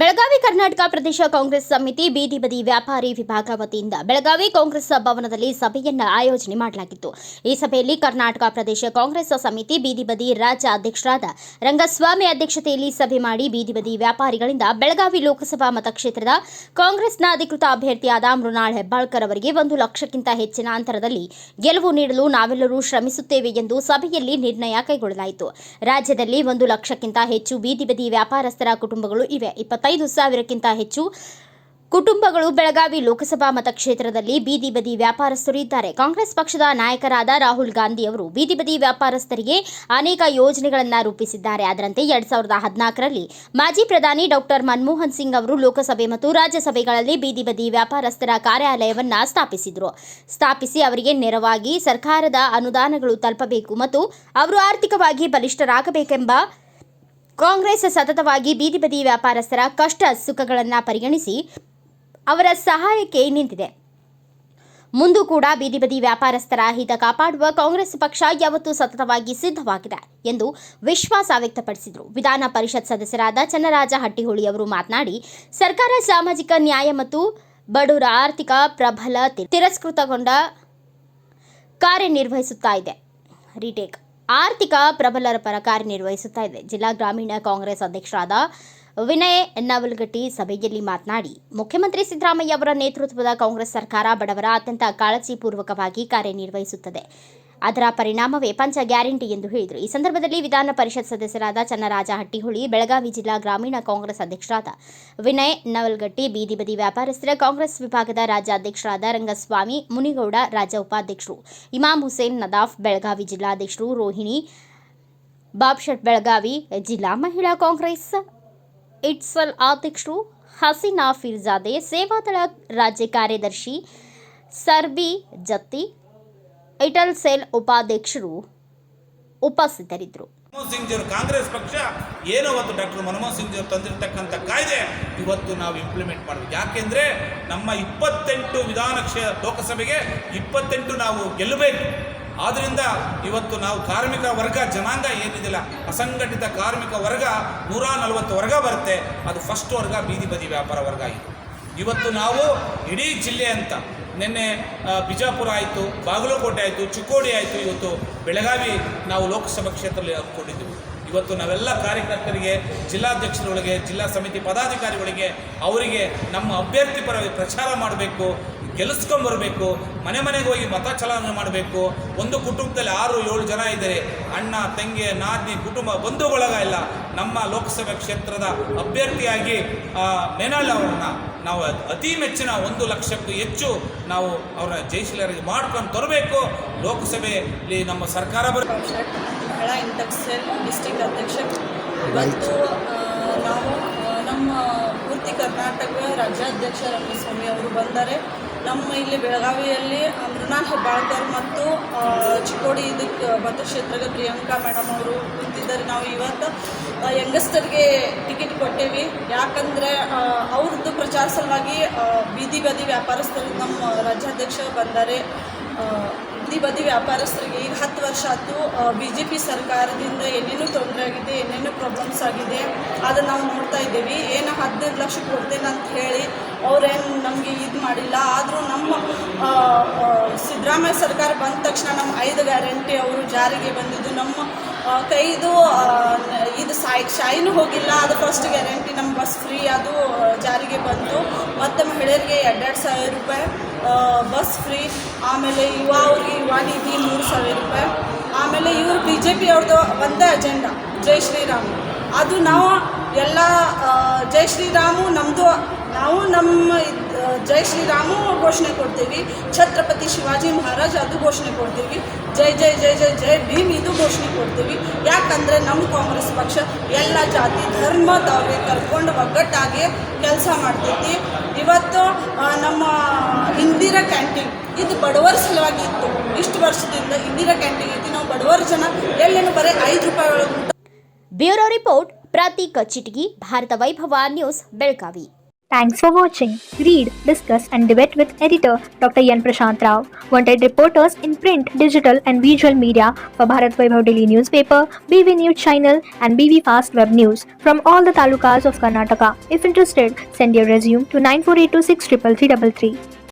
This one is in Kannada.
ಬೆಳಗಾವಿ ಕರ್ನಾಟಕ ಪ್ರದೇಶ ಕಾಂಗ್ರೆಸ್ ಸಮಿತಿ ಬೀದಿ ಬದಿ ವ್ಯಾಪಾರಿ ವಿಭಾಗ ವತಿಯಿಂದ ಬೆಳಗಾವಿ ಕಾಂಗ್ರೆಸ್ ಭವನದಲ್ಲಿ ಸಭೆಯನ್ನು ಆಯೋಜನೆ ಮಾಡಲಾಗಿತ್ತು. ಈ ಸಭೆಯಲ್ಲಿ ಕರ್ನಾಟಕ ಪ್ರದೇಶ ಕಾಂಗ್ರೆಸ್ ಸಮಿತಿ ಬೀದಿ ಬದಿ ರಾಜ್ಯ ಅಧ್ಯಕ್ಷರಾದ ರಂಗಸ್ವಾಮಿ ಅಧ್ಯಕ್ಷತೆಯಲ್ಲಿ ಸಭೆ ಮಾಡಿ ಬೀದಿ ಬದಿ ವ್ಯಾಪಾರಿಗಳಿಂದ ಬೆಳಗಾವಿ ಲೋಕಸಭಾ ಮತಕ್ಷೇತ್ರದ ಕಾಂಗ್ರೆಸ್ನ ಅಧಿಕೃತ ಅಭ್ಯರ್ಥಿಯಾದ ಮೃಣಾಲ್ ಹೆಬ್ಬಾಳ್ಕರ್ ಅವರಿಗೆ ಒಂದು ಲಕ್ಷಕ್ಕಿಂತ ಹೆಚ್ಚಿನ ಅಂತರದಲ್ಲಿ ಗೆಲುವು ನೀಡಲು ನಾವೆಲ್ಲರೂ ಶ್ರಮಿಸುತ್ತೇವೆ ಎಂದು ಸಭೆಯಲ್ಲಿ ನಿರ್ಣಯ ಕೈಗೊಳ್ಳಲಾಯಿತು. ರಾಜ್ಯದಲ್ಲಿ ಒಂದು ಲಕ್ಷಕ್ಕಿಂತ ಹೆಚ್ಚು ಬೀದಿ ಬದಿ ವ್ಯಾಪಾರಸ್ಥರ ಕುಟುಂಬಗಳು ಇವೆ. ಸಾವಿರಕ್ಕಿಂತ ಹೆಚ್ಚು ಕುಟುಂಬಗಳು ಬೆಳಗಾವಿ ಲೋಕಸಭಾ ಮತಕ್ಷೇತ್ರದಲ್ಲಿ ಬೀದಿ ಬದಿ ವ್ಯಾಪಾರಸ್ಥರು ಇದ್ದಾರೆ ಕಾಂಗ್ರೆಸ್ ಪಕ್ಷದ ನಾಯಕರಾದ ರಾಹುಲ್ ಗಾಂಧಿ ಅವರು ಬೀದಿ ಬದಿ ವ್ಯಾಪಾರಸ್ಥರಿಗೆ ಅನೇಕ ಯೋಜನೆಗಳನ್ನು ರೂಪಿಸಿದ್ದಾರೆ. ಅದರಂತೆ ಎರಡ್ ಸಾವಿರದ ಹದಿನಾಲ್ಕರಲ್ಲಿ ಮಾಜಿ ಪ್ರಧಾನಿ ಡಾಕ್ಟರ್ ಮನಮೋಹನ್ ಸಿಂಗ್ ಅವರು ಲೋಕಸಭೆ ಮತ್ತು ರಾಜ್ಯಸಭೆಗಳಲ್ಲಿ ಬೀದಿ ಬದಿ ವ್ಯಾಪಾರಸ್ಥರ ಕಾರ್ಯಾಲಯವನ್ನು ಸ್ಥಾಪಿಸಿದರು. ಸ್ಥಾಪಿಸಿ ಅವರಿಗೆ ನೆರವಾಗಿ ಸರ್ಕಾರದ ಅನುದಾನಗಳು ತಲುಪಬೇಕು ಮತ್ತು ಅವರು ಆರ್ಥಿಕವಾಗಿ ಬಲಿಷ್ಠರಾಗಬೇಕೆಂಬ ಕಾಂಗ್ರೆಸ್ ಸತತವಾಗಿ ಬೀದಿ ಬದಿ ವ್ಯಾಪಾರಸ್ಥರ ಕಷ್ಟ ಸುಖಗಳನ್ನು ಪರಿಗಣಿಸಿ ಅವರ ಸಹಾಯಕ್ಕೆ ನಿಂತಿದೆ. ಮುಂದೂ ಕೂಡ ಬೀದಿ ಬದಿ ವ್ಯಾಪಾರಸ್ಥರ ಹಿತ ಕಾಪಾಡುವ ಕಾಂಗ್ರೆಸ್ ಪಕ್ಷ ಯಾವತ್ತೂ ಸತತವಾಗಿ ಸಿದ್ಧವಾಗಿದೆ ಎಂದು ವಿಶ್ವಾಸ ವ್ಯಕ್ತಪಡಿಸಿದರು. ವಿಧಾನ ಪರಿಷತ್ ಸದಸ್ಯರಾದ ಚನ್ನರಾಜ ಹಟ್ಟಿಹೊಳಿ ಅವರು ಮಾತನಾಡಿ, ಸರ್ಕಾರ ಸಾಮಾಜಿಕ ನ್ಯಾಯ ಮತ್ತು ಬಡವರ ಆರ್ಥಿಕ ಪ್ರಬಲ ತಿರಸ್ಕೃತಗೊಂಡ ಕಾರ್ಯನಿರ್ವಹಿಸುತ್ತಾ ಇದೆ. ರೀಟೇಕ್ ಆರ್ಥಿಕ ಪ್ರಬಲರ ಪರ ಕಾರ್ಯನಿರ್ವಹಿಸುತ್ತಾ ಇದೆ. ಜಿಲ್ಲಾ ಗ್ರಾಮೀಣ ಕಾಂಗ್ರೆಸ್ ಅಧ್ಯಕ್ಷರಾದ ವಿನಯ್ ನವಲಗಟ್ಟಿ ಸಭೆಯಲ್ಲಿ ಮಾತನಾಡಿ, ಮುಖ್ಯಮಂತ್ರಿ ಸಿದ್ದರಾಮಯ್ಯ ಅವರ ನೇತೃತ್ವದ ಕಾಂಗ್ರೆಸ್ ಸರ್ಕಾರ ಬಡವರ ಅತ್ಯಂತ ಕಾಳಜಿಪೂರ್ವಕವಾಗಿ ಕಾರ್ಯನಿರ್ವಹಿಸುತ್ತದೆ. ಅದರ ಪರಿಣಾಮವೇ ಪಂಚ ಗ್ಯಾರಂಟಿ ಎಂದು ಹೇಳಿದರು. ಈ ಸಂದರ್ಭದಲ್ಲಿ ವಿಧಾನ ಪರಿಷತ್ ಸದಸ್ಯರಾದ ಚನ್ನರಾಜ ಹಟ್ಟಿಹುಳಿ, ಬೆಳಗಾವಿ ಜಿಲ್ಲಾ ಗ್ರಾಮೀಣ ಕಾಂಗ್ರೆಸ್ ಅಧ್ಯಕ್ಷರಾದ ವಿನಯ್ ನವಲ್ಗಟ್ಟಿ, ಬೀದಿ ಬದಿ ವ್ಯಾಪಾರಸ್ಥರ ಕಾಂಗ್ರೆಸ್ ವಿಭಾಗದ ರಾಜ್ಯಾಧ್ಯಕ್ಷರಾದ ರಂಗಸ್ವಾಮಿ, ಮುನಿಗೌಡ ರಾಜ್ಯ ಉಪಾಧ್ಯಕ್ಷರು, ಇಮಾಮ್ ಹುಸೇನ್ ನದಾಫ್ ಬೆಳಗಾವಿ ಜಿಲ್ಲಾಧ್ಯಕ್ಷರು, ರೋಹಿಣಿ ಬಾಬ್ಶೆಟ್ ಬೆಳಗಾವಿ ಜಿಲ್ಲಾ ಮಹಿಳಾ ಕಾಂಗ್ರೆಸ್ ಇಟ್ಸಲ್ ಅಧ್ಯಕ್ಷರು, ಹಸೀನಾ ಫಿರ್ಜಾದೆ ಸೇವಾದಳ ರಾಜ್ಯ ಕಾರ್ಯದರ್ಶಿ ಸರ್ಬಿ ಜತ್ತಿ ಇಟಲ್ ಸೆಲ್ ಉಪಾಧ್ಯಕ್ಷರು ಉಪಸ್ಥಿತರಿದ್ದರು. ಮನಮೋಹನ್ ಸಿಂಗ್ ಜಿಯವರು ಕಾಂಗ್ರೆಸ್ ಪಕ್ಷ ಏನೋ ಒಂದು ಡಾಕ್ಟರ್ ಮನಮೋಹನ್ ಸಿಂಗ್ ಜಿಯವರು ತಂದಿರತಕ್ಕಂಥ ಕಾಯ್ದೆ ಇವತ್ತು ನಾವು ಇಂಪ್ಲಿಮೆಂಟ್ ಮಾಡಬೇಕು. ಯಾಕೆಂದ್ರೆ ನಮ್ಮ ಇಪ್ಪತ್ತೆಂಟು ವಿಧಾನ ಲೋಕಸಭೆಗೆ ಇಪ್ಪತ್ತೆಂಟು ನಾವು ಗೆಲ್ಲಬೇಕು. ಆದ್ದರಿಂದ ಇವತ್ತು ನಾವು ಕಾರ್ಮಿಕ ವರ್ಗ ಜನಾಂಗ ಏನಿದಿಲ್ಲ, ಅಸಂಘಟಿತ ಕಾರ್ಮಿಕ ವರ್ಗ ನೂರ ನಲವತ್ತು ವರ್ಗ ಬರುತ್ತೆ. ಅದು ಫಸ್ಟ್ ವರ್ಗ, ಬೀದಿ ಬದಿ ವ್ಯಾಪಾರ ವರ್ಗ ಆಗಿದೆ. ಇವತ್ತು ನಾವು ಇಡೀ ಜಿಲ್ಲೆ ಅಂತ ನಿನ್ನೆ ಬಿಜಾಪುರ ಆಯಿತು, ಬಾಗಲಕೋಟೆ ಆಯಿತು, ಚಿಕ್ಕೋಡಿ ಆಯಿತು, ಇವತ್ತು ಬೆಳಗಾವಿ ನಾವು ಲೋಕಸಭಾ ಕ್ಷೇತ್ರದಲ್ಲಿ ಹಮ್ಮಿಕೊಂಡಿದ್ದೀವಿ ಇವತ್ತು ನಾವೆಲ್ಲ ಕಾರ್ಯಕರ್ತರಿಗೆ, ಜಿಲ್ಲಾಧ್ಯಕ್ಷರೊಳಗೆ, ಜಿಲ್ಲಾ ಸಮಿತಿ ಪದಾಧಿಕಾರಿಗಳಿಗೆ, ಅವರಿಗೆ ನಮ್ಮ ಅಭ್ಯರ್ಥಿ ಪರವಾಗಿ ಪ್ರಚಾರ ಮಾಡಬೇಕು. ಗೆಲ್ಲಿಸ್ಕೊಂಬರ್ಬೇಕು ಮನೆ ಮನೆಗೆ ಹೋಗಿ ಮತ ಚಲನೆ ಮಾಡಬೇಕು. ಒಂದು ಕುಟುಂಬದಲ್ಲಿ ಆರು ಏಳು ಜನ ಇದ್ದಾರೆ ಅಣ್ಣ ತಂಗಿ ನಾದಿನಿ ಕುಟುಂಬ ಬಂಧು ಬಳಗ ಇಲ್ಲ. ನಮ್ಮ ಲೋಕಸಭೆ ಕ್ಷೇತ್ರದ ಅಭ್ಯರ್ಥಿಯಾಗಿ ಮೇನಾಳ್ ಅವರನ್ನ ನಾವು ಅತಿ ಮೆಚ್ಚಿನ ಒಂದು ಲಕ್ಷಕ್ಕೂ ಹೆಚ್ಚು ನಾವು ಅವರ ಜಯಶೀಲರಿಗೆ ಮಾಡ್ಕೊಂಡು ತರಬೇಕು. ಲೋಕಸಭೆಯಲ್ಲಿ ನಮ್ಮ ಸರ್ಕಾರ ಬರ ಡಿಸ್ಟಿಕ್ ಅಧ್ಯಕ್ಷ. ಇವತ್ತು ನಾವು ನಮ್ಮ ಪೂರ್ತಿ ಕರ್ನಾಟಕ ರಾಜ್ಯಾಧ್ಯಕ್ಷ ರಂಗಸ್ವಾಮಿ ಅವರು ಬಂದರೆ ನಮ್ಮ ಇಲ್ಲಿ ಬೆಳಗಾವಿಯಲ್ಲಿ ಮೃಣಾಲ್ ಹೆಬ್ಬಾಳ್ಕರ್ ಮತ್ತು ಚಿಕ್ಕೋಡಿ ಇದಕ್ಕೆ ಮತಕ್ಷೇತ್ರದ ಪ್ರಿಯಾಂಕಾ ಮೇಡಮ್ ಅವರು ಕುಂತಿದ್ದಾರೆ. ನಾವು ಇವತ್ತು ಯಂಗಸ್ಟರ್ಗೆ ಟಿಕೆಟ್ ಕೊಟ್ಟೇವಿ. ಯಾಕಂದರೆ ಅವ್ರದ್ದು ಪ್ರಚಾರ ಸಲುವಾಗಿ ಬೀದಿ ಬದಿ ವ್ಯಾಪಾರಸ್ಥರು ನಮ್ಮ ರಾಜ್ಯಾಧ್ಯಕ್ಷರು ಬಂದರೆ. ಬೀದಿ ಬದಿ ವ್ಯಾಪಾರಸ್ಥರಿಗೆ ಈಗ ಹತ್ತು ವರ್ಷ ಆಯ್ತು. ಬಿ ಜೆ ಪಿ ಸರ್ಕಾರದಿಂದ ಏನೇನು ತೊಂದರೆ ಆಗಿದೆ, ಏನೇನು ಪ್ರಾಬ್ಲಮ್ಸ್ ಆಗಿದೆ, ಅದನ್ನು ನಾವು ನೋಡ್ತಾ ಇದ್ದೀವಿ. ಏನು ಹದಿನೈದು ಲಕ್ಷ ಕೊಡ್ತೇನೆ ಅಂತ ಹೇಳಿ ಅವರೇನು ನಮಗೆ ಇದು ಮಾಡಿಲ್ಲ. ಆದರೂ ನಮ್ಮ ಸಿದ್ದರಾಮಯ್ಯ ಸರ್ಕಾರ ಬಂದ ತಕ್ಷಣ ನಮ್ಮ ಐದು ಗ್ಯಾರಂಟಿ ಅವರು ಜಾರಿಗೆ ಬಂದಿದ್ದು. ನಮ್ಮ ಕೈದು ಇದು ಸಾಯ್ ಶಾಯಿನೂ ಹೋಗಿಲ್ಲ. ಅದು ಫಸ್ಟ್ ಗ್ಯಾರಂಟಿ ನಮ್ಮ ಬಸ್ ಫ್ರೀ ಅದು ಜಾರಿಗೆ ಬಂತು. ಮತ್ತು ಮಹಿಳೆಯರಿಗೆ ಎರಡೆರಡು ಸಾವಿರ ರೂಪಾಯಿ ಬಸ್ ಫ್ರೀ ಆಮೇಲೆ ಯುವ ಅವ್ರಿಗೆ ಯುವ ನಿಧಿ ಮೂರು ಸಾವಿರ ರೂಪಾಯಿ. ಆಮೇಲೆ ಇವರು ಬಿ ಜೆ ಪಿ ಅವ್ರದ್ದು ಒಂದೇ ಅಜೆಂಡಾ ಜೈ ಶ್ರೀರಾಮ್. ಅದು ನಾವು ಎಲ್ಲ ಜೈ ಶ್ರೀರಾಮು ನಮ್ಮದು ನಾವು ನಮ್ಮ ಜೈ ಶ್ರೀರಾಮು ಘೋಷಣೆ ಕೊಡ್ತೀವಿ. ಛತ್ರಪತಿ ಶಿವಾಜಿ ಮಹಾರಾಜ್ ಅದು ಘೋಷಣೆ ಕೊಡ್ತೀವಿ. ಜೈ ಜೈ ಜೈ ಜೈ ಜೈ ಭೀಮ್ ಇದು ಘೋಷಣೆ ಕೊಡ್ತೀವಿ. ಯಾಕಂದರೆ ನಮ್ಮ ಕಾಂಗ್ರೆಸ್ ಪಕ್ಷ ಎಲ್ಲ ಜಾತಿ ಧರ್ಮದವ್ರಿಗೆ ಕರ್ಕೊಂಡು ಒಗ್ಗಟ್ಟಾಗಿ ಕೆಲಸ ಮಾಡ್ತೈತಿ. ಇವತ್ತು ನಮ್ಮ ಇಂದಿರಾ ಕ್ಯಾಂಟೀನ್, ಇದು ಬಡವರ ಸಲುವಾಗಿ ಇತ್ತು. ಇಷ್ಟು ವರ್ಷದಿಂದ ಇಂದಿರಾ ಕ್ಯಾಂಟೀನ್ ಐತಿ. ನಾವು ಬಡವರ ಜನ ಎಲ್ಲೇನು ಬರೀ ಐದು ರೂಪಾಯಿ ಒಳಗೆ bureau report Prateek Chitagi Bharata Vaibhava news Belagavi Thanks for watching. Read, discuss, and debate with editor Dr. Yan Prashant Rao. Wanted reporters in print, digital, and visual media for Bharat Vaibhav Daily Newspaper, BV News Channel, and BV Fast Web News from all the talukas of Karnataka. If interested, send your resume to 9482633333.